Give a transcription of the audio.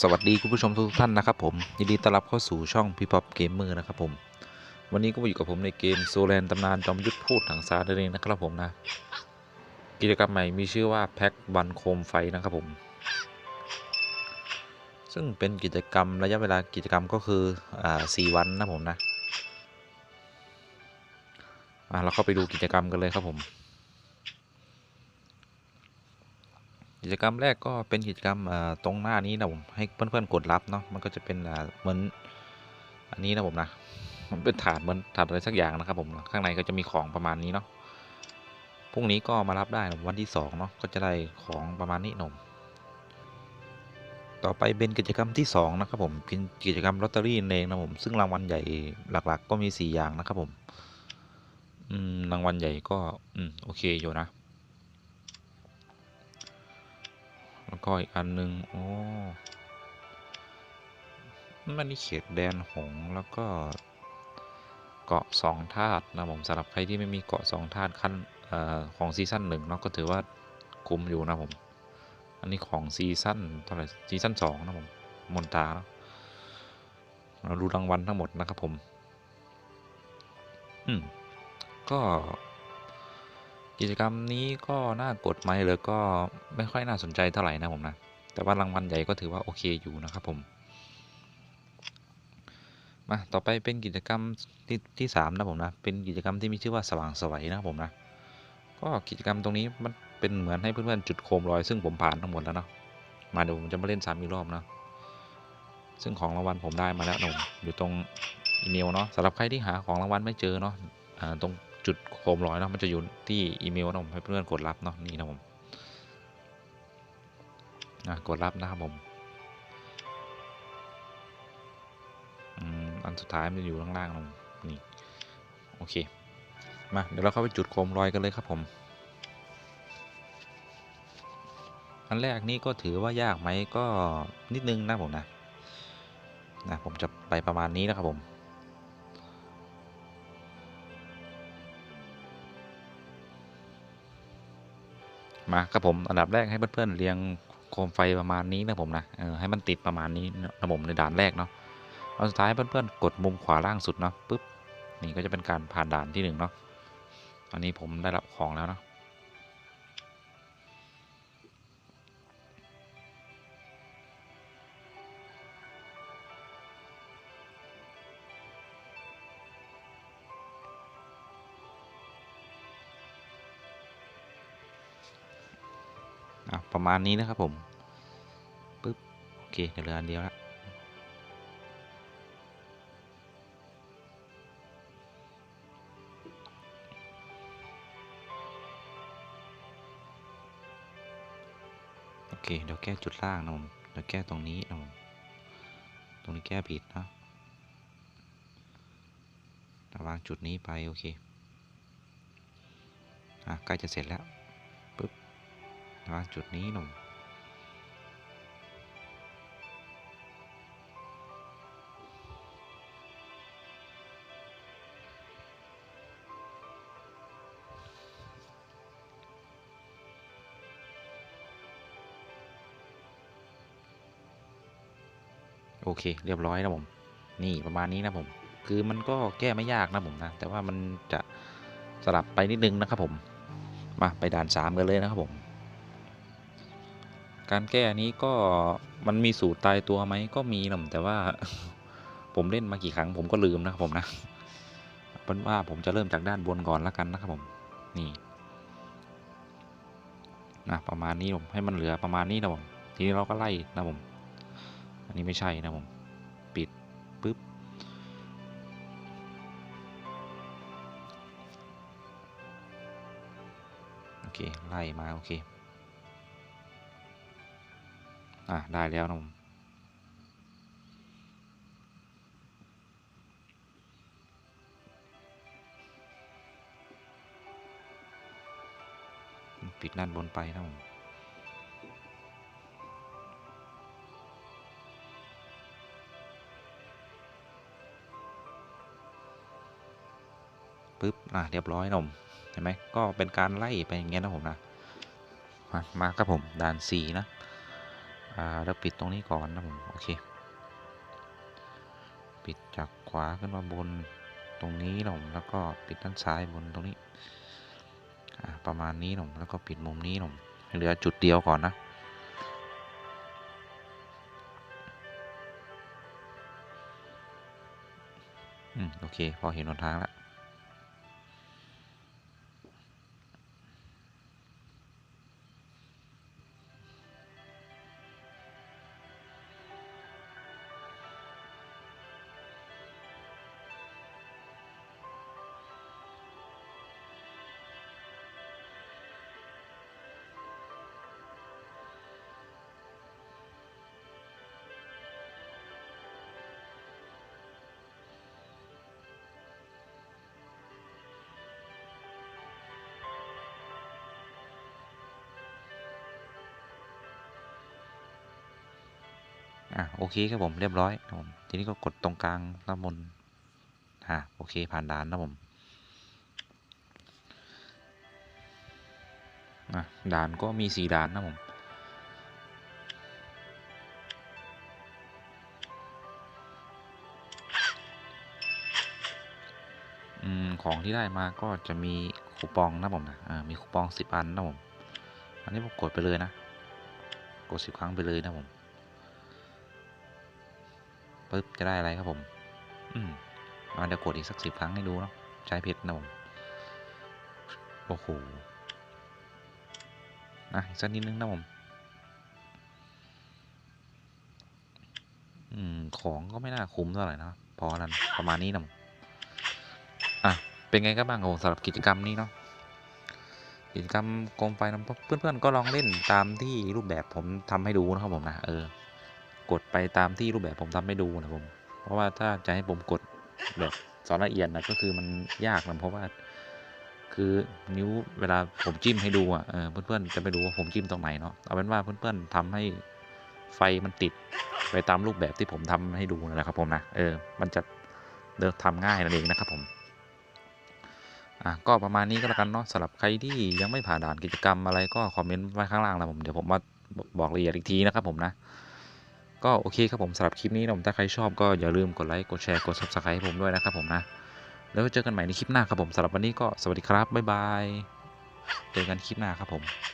สวัสดีคุณผู้ชมทุกท่านนะครับผมยินดีต้อนรับเข้าสู่ช่องพี่ป๊อปเกมเมอร์นะครับผม วันนี้ก็มาอยู่กับผมในเกมโซแลนตำนานจอมยุทธพูดถังซาเดเองนะครับผมนะ กิจกรรมใหม่มีชื่อว่าแพ็กบันโคมไฟนะครับผม ซึ่งเป็นกิจกรรมระยะเวลากิจกรรมก็คืออ่าสี่วันนะผมนะอ่าเราเข้าไปดูกิจกรรมกันเลยครับผม กิจกรรมแรกก็เป็นกิจกรรมตรงหน้านี้นะผมให้เพื่อนๆกดรับเนาะมันก็จะเป็นเหมือนอันนี้นะผมนะมันเป็นถาดเหมือนถาดอะไรสักอย่างนะครับผมข้างในก็จะมีของประมาณนี้เนาะพรุ่งนี้ก็มารับได้นะวันที่สองเนาะก็จะได้ของประมาณนี้นมต่อไปเป็นกิจกรรมที่สองนะครับผมเป็นกิจกรรมลอตเตอรี่เองนะผมซึ่งรางวัลใหญ่หลัก ๆ ก็มีสี่อย่างนะครับผมอืมรางวัลใหญ่ก็อืมโอเคอยู่นะ ก็อีกอันหนึ่งโอ้มันนี่เขตแดนหงแล้วก็เกาะสองธาตุนะผมสำหรับใครที่ไม่มีเกาะสองธาตุขั้นออของซีซั่นหนึ่งเนาะก็ถือว่าคุ้มอยู่นะผม อันนี้ของซีซั่นเท่าไหร่ซีซั่นสองนะผมมนตาเนาะเราดูรางวัลทั้งหมดนะครับผม อืม ก็ กิจกรรมนี้ก็น่ากดไหมหรือก็ไม่ค่อยน่าสนใจเท่าไหร่นะผมนะแต่ว่ารางวัลใหญ่ก็ถือว่าโอเคอยู่นะครับผมมาต่อไปเป็นกิจกรรมที่ที่สามนะผมนะเป็นกิจกรรมที่มีชื่อว่าสว่างสวัยนะครับผมนะก็กิจกรรมตรงนี้มันเป็นเหมือนให้เพื่อนๆจุดโคมลอยซึ่งผมผ่านทั้งหมดแล้วเนาะมาเดี๋ยวผมจะมาเล่นซ้ำอีกรอบนะซึ่งของรางวัลผมได้มาแล้วนะผมอยู่ตรงอีเมลเนาะสำหรับใครที่หาของรางวัลไม่เจอเนาะตรง จุดโคมลอยเนาะมันจะอยู่ที่อีเมลนะผมให้เพื่อนกดรับเนาะนี่นะผมนะกดรับนะครับผมอันสุดท้ายมันจะอยู่ข้างล่างนะผมนี่โอเคมาเดี๋ยวเราเข้าไปจุดโคมลอยกันเลยครับผม อันแรกนี่ก็ถือว่ายากไหมก็นิดนึงนะผมนะนะผมจะไปประมาณนี้นะครับผม มาครับผมอันดับแรกให้เพื่อนๆเรียงโคมไฟประมาณนี้นะผมนะเออให้มันติดประมาณนี้นะผมในด่านแรกเนาะเอาสุดท้ายเพื่อนๆกดมุมขวาล่างสุดเนาะปุ๊บนี่ก็จะเป็นการผ่านด่านที่หนึ่งเนาะอันนี้ผมได้รับของแล้วเนาะ ประมาณนี้นะครับผมปึ๊บโอเคเดี๋ยวเหลืออันเดียวละโอเคเดี๋ยวแก้จุดล่างนะผมเดี๋ยวแก้ตรงนี้นะผมตรงนี้แก้ผิดนะระวางจุดนี้ไปโอเคอะใกล้จะเสร็จแล้ว วาจุดนี้หนุ่มโอเค เรียบร้อยนะผม นี่ประมาณนี้นะผม คือมันก็แก้ไม่ยากนะผมนะ แต่ว่ามันจะสลับไปนิดนึงนะครับผม มาไปด่านสามกันเลยนะครับผม การแก้อันนี้ก็มันมีสูตรตายตัวไหมก็มีนะแต่ว่า ผมเล่นมากี่ครั้งผมก็ลืมนะครับผมนะเป็นว่าผมจะเริ่มจากด้านบนก่อนแล้วกันนะครับผมนี่นะประมาณนี้ผมให้มันเหลือประมาณนี้นะผมทีนี้เราก็ไล่นะผมอันนี้ไม่ใช่นะผมปิดปุ๊บโอเคไล่มาโอเค อะได้แล้วนะผมปิดด้านบนไปนะผมปึ๊บ อะ เรียบร้อยนะผมเห็นไหมก็เป็นการไล่ไปอย่างเงี้ยนะผมนะ มา มาครับผมด่านสี่นะ อ่าแล้วปิดตรงนี้ก่อนนะผมโอเค ปิดจากขวาขึ้นมาบนตรงนี้นะผมแล้วก็ปิดด้านซ้ายบนตรงนี้ประมาณนี้นะผมแล้วก็ปิดมุมนี้นะผมให้เหลือจุดเดียวก่อนนะอืมโอเค พอเห็นหนทางแล้ว อะโอเคครับผมเรียบร้อยครับผมทีนี้ก็กดตรงกลางน้ำมนต์อะโอเคผ่านด่านนะผมอะด่านก็มีสี่ด่านนะผมอืมของที่ได้มาก็จะมีคูปองนะผมนะอ่ามีคูปองสิบอันนะผม อันนี้ผมกดไปเลยนะ กดสิบครั้งไปเลยนะผม ปึ๊บจะได้อะไรครับผม อืมมันจะกดอีกสักสิบครั้งให้ดูเนาะใช้เพชรนะผมโอ้โหนะอีกสักนิดนึงนะผมอืมของก็ไม่น่าคุ้มเท่าไหร่นะพอแล้วประมาณนี้นะผมอะเป็นไงกันบ้างครับผมสำหรับกิจกรรมนี้เนาะกิจกรรมโคมไฟนะเพื่อนๆก็ลองเล่นตามที่รูปแบบผมทำให้ดูนะครับผมนะเออ กดไปตามที่รูปแบบผมทำให้ดูนะผม เพราะว่าถ้าจะให้ผมกดแบบสอนละเอียดนะก็คือมันยากนะเพราะว่า คือนิ้วเวลาผมจิ้มให้ดูอะเออเพื่อนๆจะไม่รู้ว่าผมจิ้มตรงไหนเนาะเอาเป็นว่าเพื่อนๆทำให้ไฟมันติดไปตามรูปแบบที่ผมทำให้ดูนั่นแหละครับผมนะเออมันจะเดินทำง่ายนั่นเองนะครับผมอะก็ประมาณนี้ก็แล้วกันเนาะสำหรับใครที่ยังไม่ผ่านด่านกิจกรรมอะไรก็คอมเมนต์ไว้ข้างล่างนะผมเดี๋ยวผมมาบอกรายละเอียดอีกทีนะครับผมนะ ก็โอเคครับผมสำหรับคลิปนี้นะผมถ้าใครชอบก็อย่าลืมกดไลค์กดแชร์กด subscribe ให้ผมด้วยนะครับผมนะ แล้วเจอกันใหม่ในคลิปหน้าครับผมสำหรับวันนี้ก็สวัสดีครับบ๊ายบายเจอกันคลิปหน้าครับผม